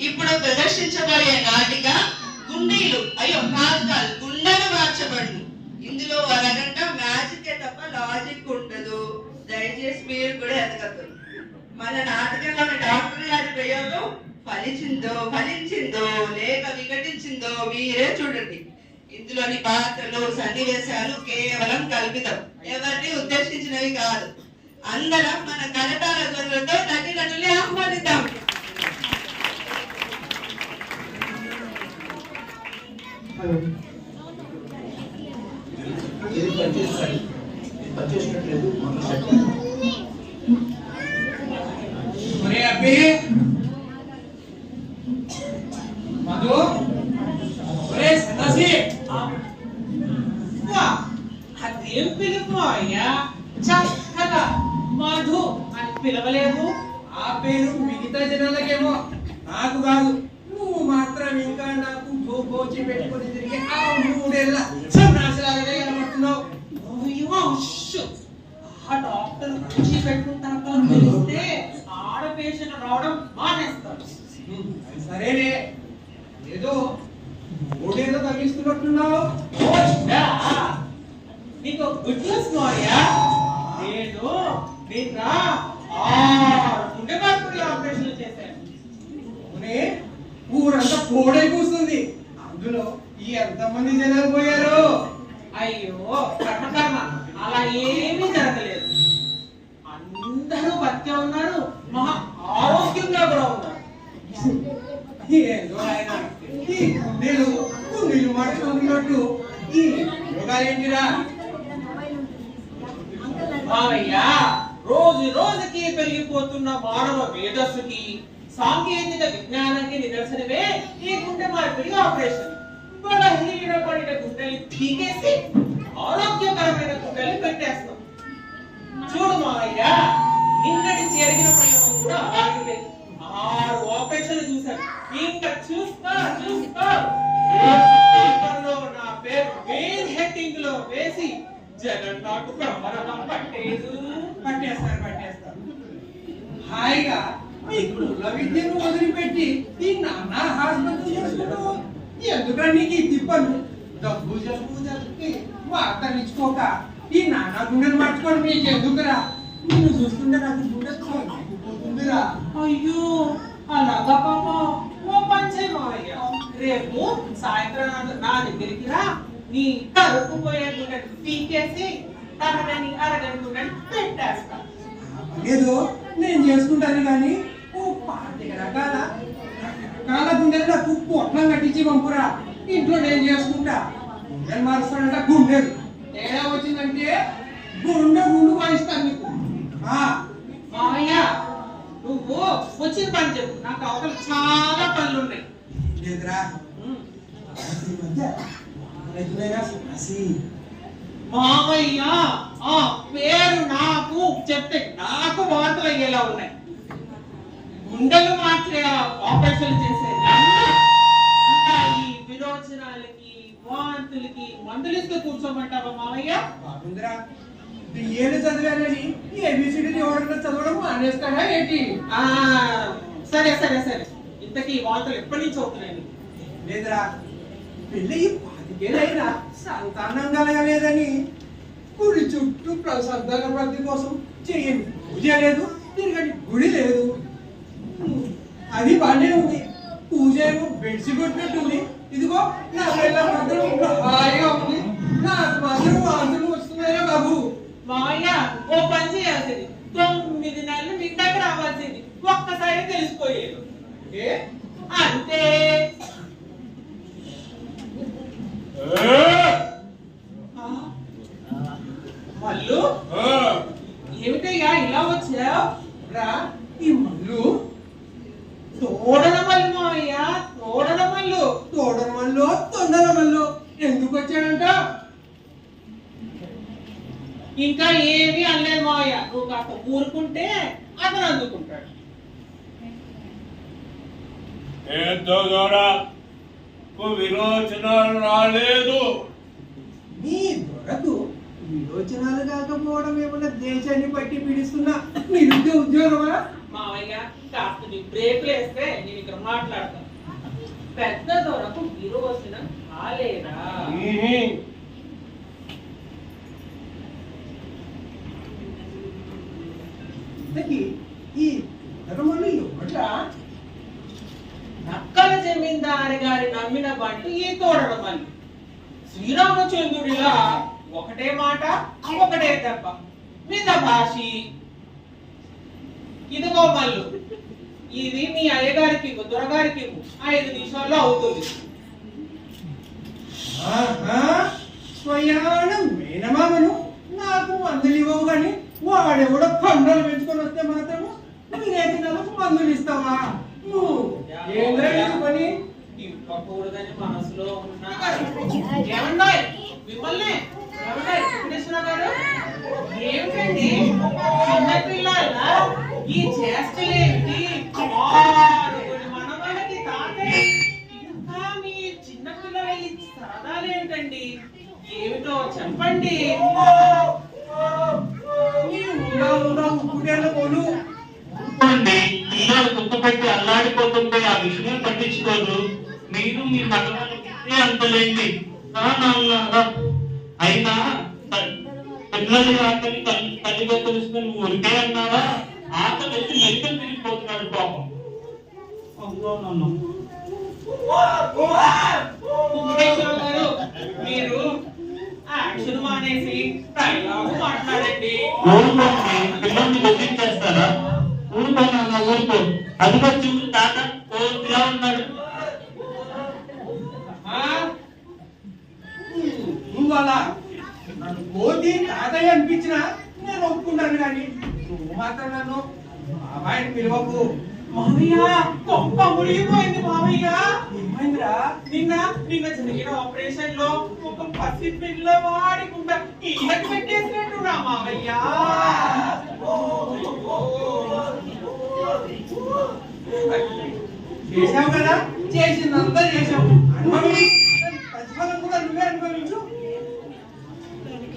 ఇప్పుడు ప్రదర్శించబడే నాటిక గుండీలు. అయ్యో మార్గాలు. గుండెలు మార్చబడును. ఇందులో వరగంట మ్యాజికే తప్ప లాజిక్ ఉండదు. దయచేసి మీరు కూడా ఎదగద్దు మన నాటకంలో డాక్టర్ గారి ప్రయోగం ఫలించిందో ఫలించిందో లేక వికటించిందో మీరే చూడండి. ఇందులోని పాత్రలు సన్నివేశాలు కేవలం కల్పితం. ఎవరిని ఉద్దేశించినవి కాదు. అందరం మన కలటాల ధ్వనులతో నటి నటులే ఆహ్వానిద్దాం. ఇది పనిచేస్తాయి పనిచేసినట్లేదు మన తెలిస్తే ఆడ పేషెంట్ రావడం మానేస్తాడు సరేనే ఏదో మూడేళ్ళ తగ్గిస్తున్నట్టున్నావు! నీకు గుడ్ న్యూస్ మాయా నేను నిన్న ఆరు గుండె మార్పులు ఆపరేషన్ చేశాను. ఊరంతా కోడై కూస్తుంది. అందులో ఎంతమంది జనాలు పోయారు? అయ్యో కర్మ కర్మ అలా ఏమీ నేను నేను మాట్లాడుతున్నట్టు ఈ యోగాలు ఏంటిరా మార్చుకుంటున్నట్టు రోజు రోజుకి పెరిగిపోతున్న మానవ మేధస్సుకి సాంకేతిక విజ్ఞానానికి నిదర్శనమే ఈ గుండె మార్పిడి ఆపరేషన్. బలహీనపడిన గుండెని తీకేసి ఆరోగ్యకరమైన గుండెని పెట్టేస్తాం. చూడు మావయ్య నిన్నటి జరిగిన ప్రయోగం కూడా అలాగే ఆరు ఆపరేషన్లు చూశాను. ఇంకా చూస్తా చూస్తా. పేపర్లో నా పేరు మెయిన్ హెడ్డింగ్లో వేసి జగన్ నాకు ప్రమాణం పట్టేదు. పట్టేస్తారు పట్టేస్తారు. హాయిగా మీ కుల విద్యను వదిలిపెట్టి ఈ నాన్న హాస్పిటల్ చేసుకుంటూ ఎందుకంటే నీకు ఈ తిప్పలు? డబ్బు జబ్బు జబ్బుకి వార్తలు ఈ నాన్న గుండెను పట్టుకొని నీకు ఎందుకురా నిన్ను చూస్తుంటే నాకు గుండె పోతుందిరా అయ్యో అలాగా పాప ఓ పంచే మావయ్య రేపు సాయంత్రం నా- దగ్గరికి రా. నీ కరుపు పోయే గుండెని పీకేసి తనని అరగని గుండెని పెట్టేస్తా. లేదు నేను చేసుకుంటాను కానీ ఓ పాతిక రకాల రకాల గుండెలు నాకు పొట్లం కట్టించి పంపురా. ఇంట్లో నేను చేసుకుంటా. గుండెలు మారుస్తాడంట గుండెలు. తేడా వచ్చిందంటే గుండె గుండు వాయిస్తాను నీకు. ఆ, మావయ్య నువ్వు వచ్చిన పని చెప్పు. నాకు అవతల చాలా పనులు ఉన్నాయి. మావయ్య ఆ పేరు నాకు చెప్తే నాకు వార్తలు అయ్యేలా ఉన్నాయి. గుండెలు మార్చే ఆపరేషన్ చేసే ఈ విరోచనాలకి వాంతులకి మందులు ఇస్తూ కూర్చోమంటావా మావయ్య? ఏది చదివానని? ఏబిసిడిని ఎవరన్నా చదవడం మానేస్తాడా ఏంటి? సరే సరే సరే. ఇంతకీ ఈ వార్తలు ఎప్పటి నుంచి అవుతున్నాయి? లేదురా. పెళ్ళి పాతికేళ్ళైనా సంతానం కలగలేదని గుడి చుట్టూ ప్రసాదాల ప్రతి కోసం చెయ్యండి పూజ లేదు తిరగని గుడి లేదు. అది బాగానే ఉంది. పూజ ఏమో బెడ్సి కొట్టినట్టుంది. ఇదిగో నా పిల్ల మాత్రం హాయిగా ఉంది. నాకు మాత్రం వాంతులు వస్తున్నాయా బాబు మావయ్య ఓ పని చేయాల్సింది. తొమ్మిది నెలలు నిండాక రావాల్సింది. ఒక్కసారి తెలిసిపోయేది. అంతే? మల్లు? ఏమిటయ్యా ఇలా వచ్చావు? రా ఈ మల్లు. తోడన మల్లు మావయ్య తోడన మల్లు. తోడల మల్లు తొండల మల్లు. ఎందుకు వచ్చాడంట? ఇంకా ఏమీ అనలేదు మావయ్య. నువ్వు కాస్త ఊరుకుంటే అతను అందుకుంటాడు. ఎంతో ద్వారా విరోచనాలు రాలేదు. నీ దొరకు విరోచనాలు కాకపోవడం ఏమన్నా దేశాన్ని బట్టి పీడిస్తున్నా? నిరుద్యోగ ఉద్యోగమా? మావయ్య కాస్త నీ బ్రేకులు వేస్తే నేను ఇక్కడ మాట్లాడతాను. పెద్ద దొరకు విరోచనం కాలేదా? ఇంతకీ ఈ ధర్మలు నక్కల జమీందారి గారి నమ్మిన బంటు ఈ తోడడమని శ్రీరామచంద్రుడిలా ఒకటే మాట ఒకటే దెబ్బ. మిత భాషి. ఇదిగో మల్లు ఇది మీ అయ్యగారికి ఇవ్వు, దొరగారికి ఇవ్వు. ఐదు నిమిషాల్లో అవుతుంది. ఆహా, స్వయానం మేనమామను నాకు మందులు ఇవ్వవు కానీ వాడు కూడా కొండలు పెంచుకొని వస్తే మాత్రము నీరేతి నెలకు మందులు ఇస్తావా? నువ్వు. పని? ఇవ్వకూడదని మనసులో ఉన్నా మిమ్మల్ని గారు ఏమిటండి? చిన్నపిల్లల ఈ చేష్టలేంటి ఆరుగురి మనవలకి తాతయ్య. ఇంకా మీ చిన్నపిల్లల ఈ సరదాలేంటండి ఏమిటో చెప్పండి నీ ఉండా పోలు చూడండి పిల్లలు దుఃఖపెట్టి అల్లాడిపోతుంటే ఆ విషయం పట్టించుకోరు మీరు మీ మగవాళ్ళకి అంతలేండి. అయినా పిల్లలు ఆకలి తల్లి తల్లిగా తెలుసుకుని నువ్వు ఉరికే అన్నావా ఆకలి వచ్చి మెడికల్ తిరిగిపోతున్నాడు పాపం మీరు యాక్షన్ మానేసి డైలాగ్ మాట్లాడండి. ఊరుకోండి పిల్లల్ని బెదిరించేస్తారా? ఊరుకో నాన్న ఊరుకో. అదిగో చూడు తాత కోతిలా ఉన్నాడు. ఆ? నువ్వు అలా నన్ను కోతి తాతయ్య అనిపించినా నేను ఒప్పుకుంటాను కానీ నువ్వు మాత్రం నన్ను బాబాయిని పిలవకు. మామయ్య గొప్ప మునిగిపోయింది మామయ్య ఏమైందిరా? నిన్న నిన్న జరిగిన ఆపరేషన్లో ఒక పసి పిల్లవాడి గుండె ఈయనకు పెట్టేసినట్టు రా మామయ్య చేసావు కదా చేసిందంతా అనుభవి? ప్రతిఫలం కూడా నువ్వే అనుభవించు.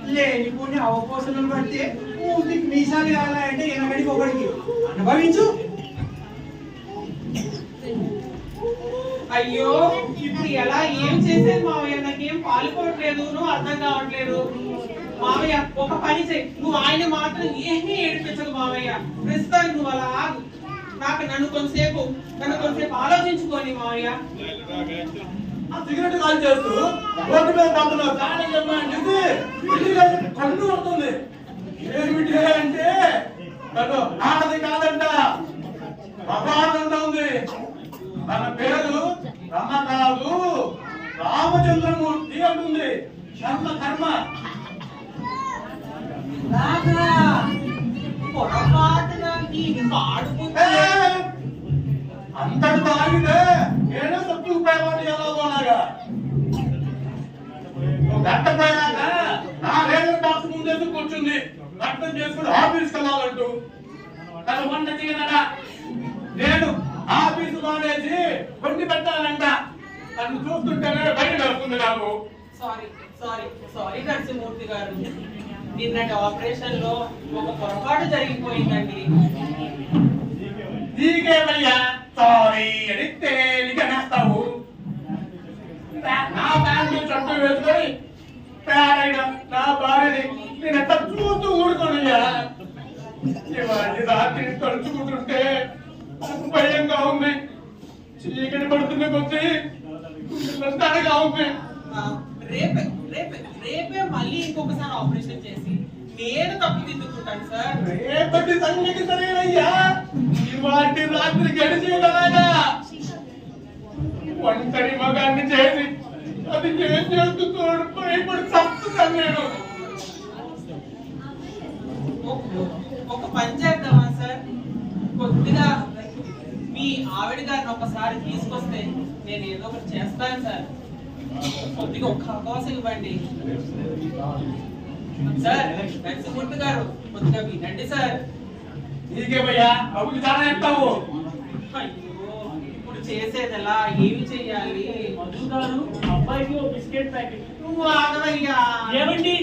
లేనిపోని అవపోసనలు పడితే మూతికి మీసాలు కావాలంటే ఎనగడికి ఒకడికి. అనుభవించు. అయ్యో ఇప్పుడు ఎలా ఏం చేసేది మావయ్య? నాకేం పాలుకోవట్లేదు నువ్వు అర్థం కావట్లేదు. మావయ్య ఒక పని చేయి. నువ్వు ఆయన మాత్రం ఏమీ ఏడిపించదు మావయ్య. ప్రస్తుతానికి నువ్వు అలా ఆగు. నాకు నన్ను కొంతసేపు నన్ను కొంతసేపు ఆలోచించుకోని మావయ్య. సిగరెట్ కాల్ చేస్తూ రోడ్డు మీద కానీ చెప్పండి కన్ను వస్తుంది. ఏమిటి అంటే తను కాదంట. అపానంద ఉంది. తన పేరు రమ కాదు రామచంద్రమూర్తి అంటుంది. కర్మ. కర్మ! అంతటి తాగితే ఏదో సత్తుకు పోయేవాడు ఎలాగోలాగా నువ్వు గంట పోయాక నా రేడియో బాక్స్ ముందేసి కూర్చుంది. అర్థం చేసుకుని ఆఫీస్కి వెళ్ళాలంటూ. తన వంట చేయనడా నేను ఆఫీసు మానేసి వండి పెట్టాలంట. నన్ను చూస్తుంటేనే బయట వస్తుంది నాకు. సారీ సారీ సారీ నరసింహమూర్తి గారు. నిన్నటి ఆపరేషన్లో ఒక పొరపాటు జరిగిపోయిందండి. నీకేమయ్యా సారీ అని తేలికనేస్తావు నా ఫ్యామిలీ చుట్టూ వేసుకొని పేరైన నా భార్యని నేను చూస్తూ ఊరుకోనయ్యా? రాత్రి తలుచుకుంటుంటే భయంగా ఉంది. చీకటి పడుతున్న కొద్దీ తడగా ఉంది. రేపే రేపే రేపే మళ్ళీ ఇంకొకసారి ఆపరేషన్ చేసి నేను తప్పుదిద్దుకుంటాను సార్. రేపటి సంగతి సరేనయ్యా. ఇవాటి రాత్రి గడిచేదలాగా ఒంటరి మగాన్ని చేసి అది ఏం భయపడి చస్తున్నాను నేను. ఒక- ఒక పని చేద్దామా సార్ కొద్దిగా మీ ఆవిడ గారిని ఒకసారి తీసుకొస్తే నేను ఏదో ఒకటి చేస్తాను సార్. కొద్దిగా ఒక్క అవకాశం ఇవ్వండి. సార్ నరసింహమూర్తి గారు కొద్దిగా వినండి సార్. నీకేమయ్యా అప్పుడు చాలా చెప్తావు అయ్యో ఇప్పుడు చేసేది ఎలా? ఏమి చెయ్యాలి మధు గారు అబ్బాయికి ఓ బిస్కెట్ ప్యాకెట్. నువ్వు ఆగవయ్యా. ఏమండి?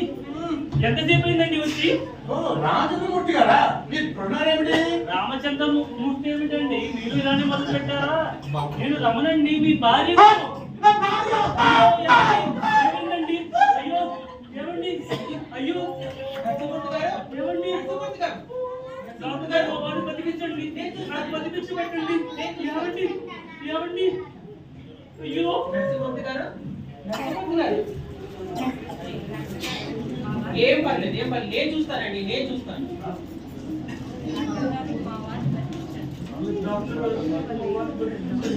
ఎంతసేపు అయిందండి వచ్చి? ఓ, రాజమూర్తి గారా? మీరు ఇప్పుడున్నారేమిటి రామచంద్ర మూర్తి ఏమిటండి? మీరు ఇలానే మొదలు పెట్టారా నేను రమణండి మీ భార్య! ఏమైందండి అయ్యో ఏమండి? అయ్యో. ఏమండి? బతికించండి. నాకు బతికించి పెట్టండి. ఏమండి? ఏమండి? అయ్యో. గారు? ఏం పర్లేదు ఏం పర్లేదు. నేను చూస్తానండి నేను చూస్తాను.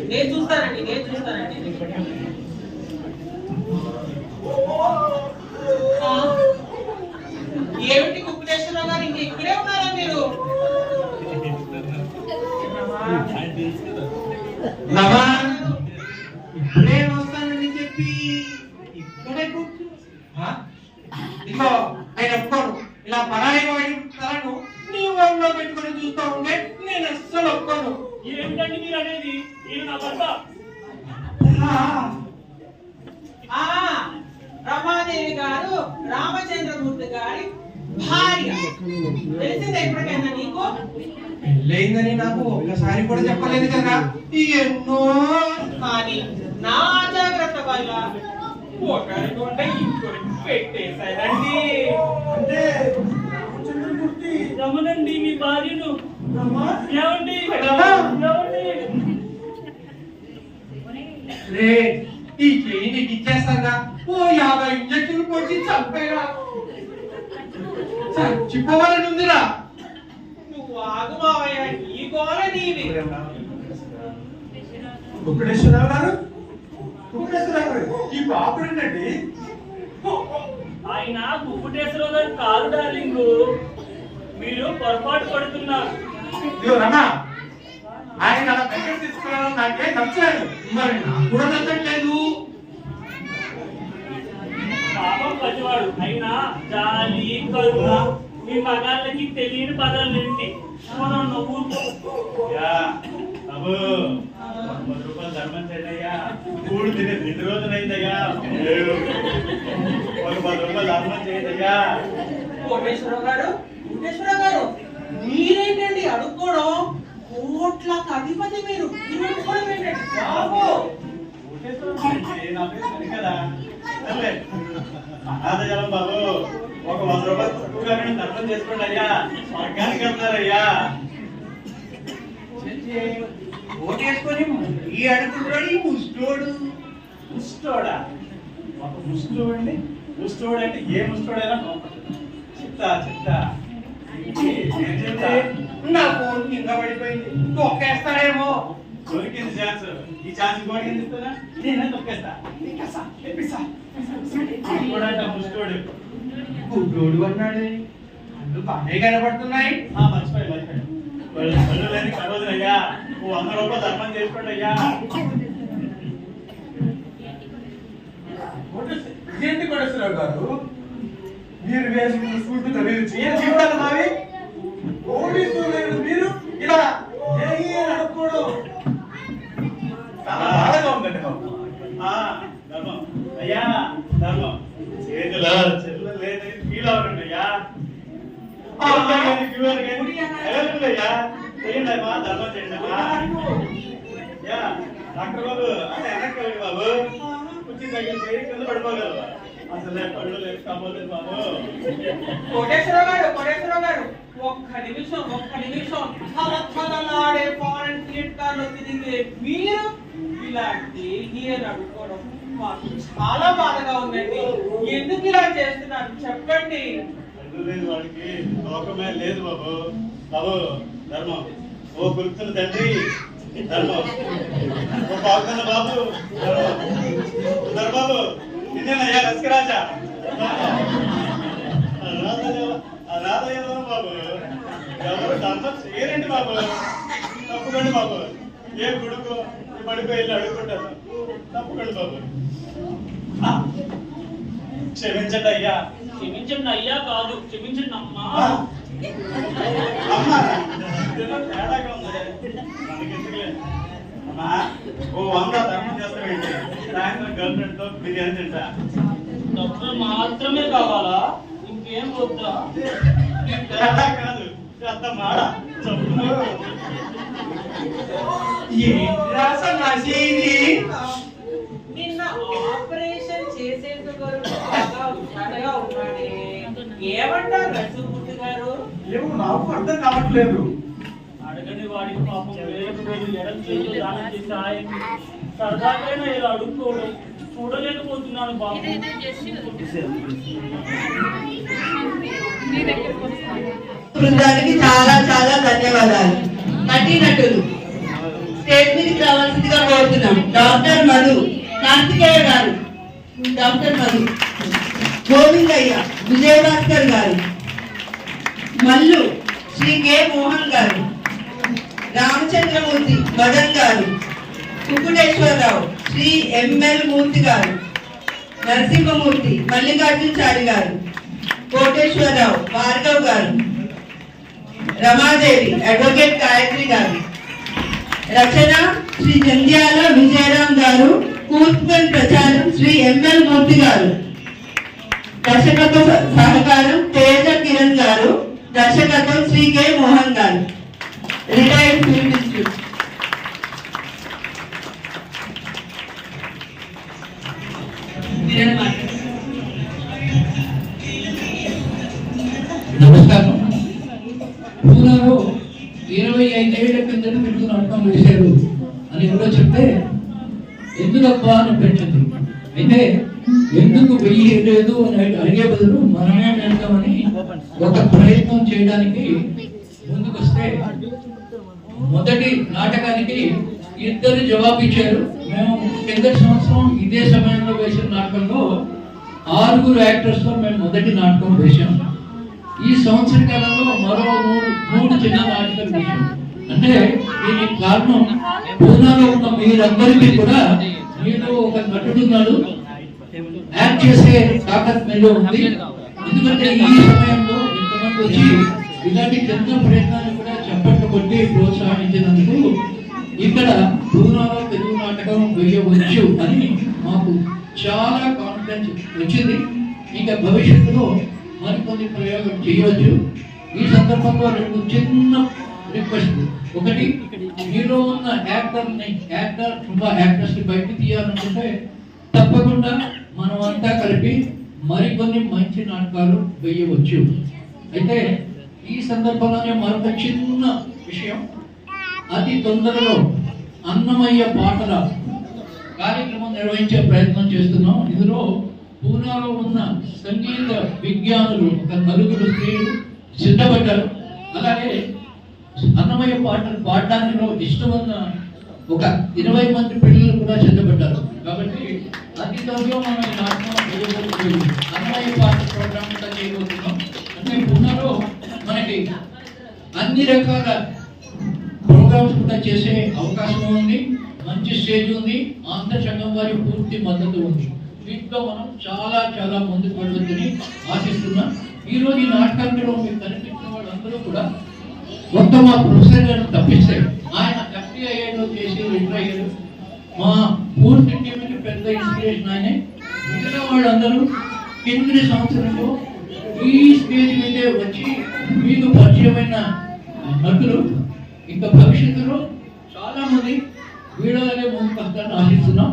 నేను చూస్తానండి నేను చూస్తానండి ఆ, ఏమిటి కుక్కుటేశ్వరరావు గారు ఇంక ఇక్కడే ఉన్నారా మీరు రమా ఇప్పుడే వస్తానని చెప్పి ఇక్కడే కూర్చో ఆ? ఇదిగో ఆయన ఒప్పుకోను ఇలా పరాయి వాడి తలను నీ ఒళ్ళో పెట్టుకొని చూస్తూ ఉంటే నేను అస్సలు ఒప్పుకోను ఏమిటండి మీరు అనేది ఈయన నా భర్త ఆ, ఆ రమాదేవి గారు రామచంద్రమూర్తి గారి భార్య తెలిసిందా ఎప్పటికైనా నీకు? పెళ్ళయిందని నాకు ఒక్కసారి కూడా చెప్పలేదు కదా. ఎన్నో కానీ నా జాగ్రత్త వల్ల ఒకరి కొండ ఇంకొకరికి పెట్టేశారండి. అంటే రామచంద్రమూర్తి రమణండి మీ భార్యను. ఏమండి? ఈ చెయ్యి నీకు ఇచ్చేస్తాగా. ఓ యాభై ఇంజక్షన్లు పొడిచి చంపేరా చచ్చిపోవాలని ఉందిరా నువ్వు ఆగు మావయ్య నీ గోల నీది. కుక్కడేశ్వరరావు గారు? కుక్కడేశ్వరరావు గారు ఈ పాపడు ఏంటండి? ఆయన కుక్కుటేశ్వరరావు గారు కాదు డార్లింగ్. మీరు పొరపాటు పడుతున్నారు. ఇదిగో రమా ఆయన అలా దగ్గర తీసుకురావడం నాకేం నచ్చలేదు. మరి నాకు కూడా నచ్చట్లేదు. పాపం పసివాడు అయినా జాలి కరుణ మీ మగాళ్ళకి తెలియని పదాలు ఏంటి? మనం నవ్వుతూ యా బాబు వంద రూపాయలు ధర్మం చేయండి అయ్యా కూడు తినే రెండు రోజులైందయ్యా. ఒక పది రూపాయలు ధర్మం చేయండి అయ్యా కోటేశ్వరరావు గారు కోటేశ్వరరావు గారు మీరేంటండి అడుక్కోవడం? కోట్లకు అధిపతి మీరు. మీరు అడుక్కోవడం ఏంటండి? బాబు కదా. సర్లే. అనాథ జలం బాబు ఒక వంద రూపాయలు తక్కువగా ధర్మం చేసుకోండి అయ్యా. స్వర్గానికి వెళ్తారయ్యా ఓటేసుకొని ఈ అడుగుతున్నాడు ఈ ముష్టోడు ముష్టోడా ఒక ముష్టోడండి ముష్టోడు అంటే ఏ ముష్టోడైనా చెప్తా చెప్తా. నా ఫోన్ కింద పడిపోయింది. తొక్కేస్తాడేమో దొరికింది ఛాన్స్ ఈ ఛాన్స్ ఇంకోటి ఏం చెప్తానా నేనే తొక్కేస్తా? నీకేస్తా, తెప్పిస్తా. కూడా అంటే ముష్టోడు గుడ్డోడు అన్నాడు. కళ్ళు బాగానే కనబడుతున్నాయి. ఆ, మర్చిపోయి మర్చిపోయి కళ్ళు లేని కరోజులయ్యా ఓ వంద రూపాయలు ధర్మం చేసుకోండి అయ్యా. ఇదేంటి కోటేశ్వరరావు గారు? మీరు వేసుకున్న సూట్ మీరు చేయని జీవితాలు మావి? పోలీసులు మీరు? ఇలా ఏ అనుకోవడం చాలా బాధగా ఉందండి మాకు ఆ, ధర్మం అయ్యా ధర్మం. చేతిలో చెల్లెలు లేదని ఫీల్ అవ్వండి అయ్యా అయ్యా ధర్మం చేయండి డాక్టర్ బాబు అంటే వెనక్కి బాబు. కుర్చీ తగిలిపోయి కింద పడిపోగలరు. అసలే పళ్ళు లేదు బాబు. కోటేశ్వరరావు గారు కోటేశ్వరరావు గారు ఒక్క నిమిషం ఒక్క నిమిషం. తలతలలాడే ఫారెన్ తిరిగే మీరు ఇలాంటి హీరోని మాకు చాలా బాధగా ఉందండి. ఎందుకు ఇలా చేస్తున్నాను చెప్పండి. లేదు వాడికి. లోకమే లేదు బాబు. బాబు ధర్మం. ఓ గుర్తుల తండ్రి ధర్మం. ఓ పాల్గొన్న బాబు ధర్మాబు ధర్మబాబు నిన్నేనయ్యా రసికరాజా అనాథయ్య బాబు? ఎవరు ధర్మం చేయరండి బాబు. తప్పుకోండి బాబు. ఏ గుడుకు పడిపోయి వెళ్ళి అడుగుకుంటాను తప్పుకోండి బాబు. క్షమించండి అయ్యా క్షమించండి అయ్యా కాదు క్షమించండి అమ్మా అమ్మా. తేడాగా ఉంది. మనకెందుకులే. అమ్మా ఓ వంద ధర్మం చేస్తావేంటి సాయంత్రం గర్ల్ ఫ్రెండ్తో బిర్యానీ తింటా. డబ్బులు మాత్రమే కావాలా? ఇంకే వద్దా? తేడా కాదు. పెద్ద మాడ. ఏంట్రా సన్నాసి ఇది? నిన్న ఆపరేషన్ చేసేందుకు వరకు బాగా హుషారుగా ఉన్నాడే ఏమంటారు రసగుట్టు గారు? ఏమో నాకు అర్థం కావట్లేదు. అడగని వాడికి పాపం వేలకు వేలు ఎడం చేతులు దానం చేసి ఆయన సరదాకైనా ఇలా అడుక్కోవడం చూడలేకపోతున్నాను బాబు. బృందానికి చాలా చాలా ధన్యవాదాలు. నటీనటులు స్టేజ్ మీదకి రావాల్సిందిగా కోరుతున్నాం. డాక్టర్ మధు కార్తికేయ గారు. డాక్టర్ మధు. గోవిందయ్య. విజయభాస్కర్ గారు మల్లు శ్రీ కె మోహన్ గారు రామచంద్రమూర్తి మదన్ గారు కుకుటేశ్వరరావు శ్రీ ఎంఎల్ మూర్తి గారు నరసింహమూర్తి మల్లికార్జునచారి గారు కోటేశ్వరరావు భార్గవ్ గారు రమాదేవి అడ్వకేట్ గాయత్రి గారు. రచన శ్రీ జంధ్యాల విజయరాం గారు కూర్పుగన్ ప్రచారం శ్రీ ఎంఎల్ మూర్తి గారు. దర్శకత్వ సహకారం తేజ కిరణ్ గారు దర్శకత్వం శ్రీ కె మోహన్ గారు. Retired film institute. నమస్కారం. పూనాలో ఇరవై ఐదేళ్ళ కిందట మీరు నాటకం వేశారు అని ఎవరో చెప్తే ఎందుకబ్బా అని పెట్టింది అయితే ఎందుకు వెయ్యలేదు అని అడిగే బదులు మనమే వెళ్తామని ఒక ప్రయత్నం చేయడానికి ముందుకు వస్తే మొదటి నాటకానికి ఇద్దరు జవాబు ఇచ్చారు మేము కింద సంవత్సరం ఇదే సమయంలో వేసిన నాటకంలో ఆరుగురు యాక్టర్స్తో మేము మొదటి నాటకం వేశాం. ఈ సంవత్సర కాలంలో మరో మూడు మూడు చిన్న నాటకాలు వేశాం. అంటే దీనికి కారణం పూనాలో ఉన్న మీరందరికీ కూడా మీలో ఒక నటుడున్నాడు యాడ్ యాక్ట్ చేసే తాకత్ మీలో ఉంది. ఎందుకంటే ఈ సమయంలో ఇంతమంది వచ్చి ఇలాంటి చిన్న ప్రయత్నాన్ని కూడా చప్పట్లు కొట్టి ప్రోత్సహించినందుకు ఇక్కడ పూనాలో తెలుగు నాటకం వేయవచ్చు అని మాకు చాలా కాన్ఫిడెన్స్ వచ్చింది. ఇంకా భవిష్యత్తులో మరికొన్ని ప్రయోగం చేయవచ్చు ఈ సందర్భంలో రెండు చిన్న రిక్వెస్ట్ ఒకటి మీలో ఉన్న యాక్టర్ యాక్టర్ యాక్టర్స్ బయటకు తీయాలనుకుంటే తప్పకుండా మనం అంతా కలిపి మరికొన్ని మంచి నాటకాలు వేయవచ్చు. అయితే ఈ సందర్భంలోనే మరొక చిన్న విషయం. అతి తొందరలో అన్నమయ్య పాటల కార్యక్రమం నిర్వహించే ప్రయత్నం చేస్తున్నాం. ఇందులో పూనాలో ఉన్న సంగీత విజ్ఞానులు ఒక నలుగురు స్త్రీలు సిద్ధపడ్డారు. అలాగే అన్నమయ్య పాటలు పాడడానికి ఇష్టం ఒక ఇరవై మంది పిల్లలు కూడా సిద్ధపడ్డారు. కాబట్టి అతి మనం ఈ కార్యక్రమం చేయబోతున్నాం అన్నమయ్య పాత్ర ప్రోగ్రామ్ కూడా చేయబోతున్నాం అంటే పూనాలో మనకి అన్ని రకాల ప్రోగ్రామ్స్ కూడా చేసే అవకాశం ఉంది మంచి స్టేజ్ ఉంది ఆంధ్ర సంఘం వారి పూర్తి మద్దతు ఉంది దీంట్లో మనం చాలా చాలా ముందుకు వెళ్ళొద్దని ఆశిస్తున్నాం ఈ రోజు ఈ నాటకంలో మీకు కనిపించిన వాళ్ళందరూ కూడా మొత్తం మా ప్రొఫెసర్ గారు తప్పిస్తే ఆయన ఎఫ్టీఐలో చేసి రిటైర్ అయ్యారు మా పూర్తి పెద్ద ఇన్స్పిరేషన్ ఆయనే. మిగతా వాళ్ళందరూ కింది సంవత్సరంలో ఈ స్టేజ్ మీదే వచ్చి మీకు పరిచయమైన నటులు ఇంకా భవిష్యత్తులో చాలామంది వీడాలనే ముందు ముందుకు ఆశిస్తున్నాం.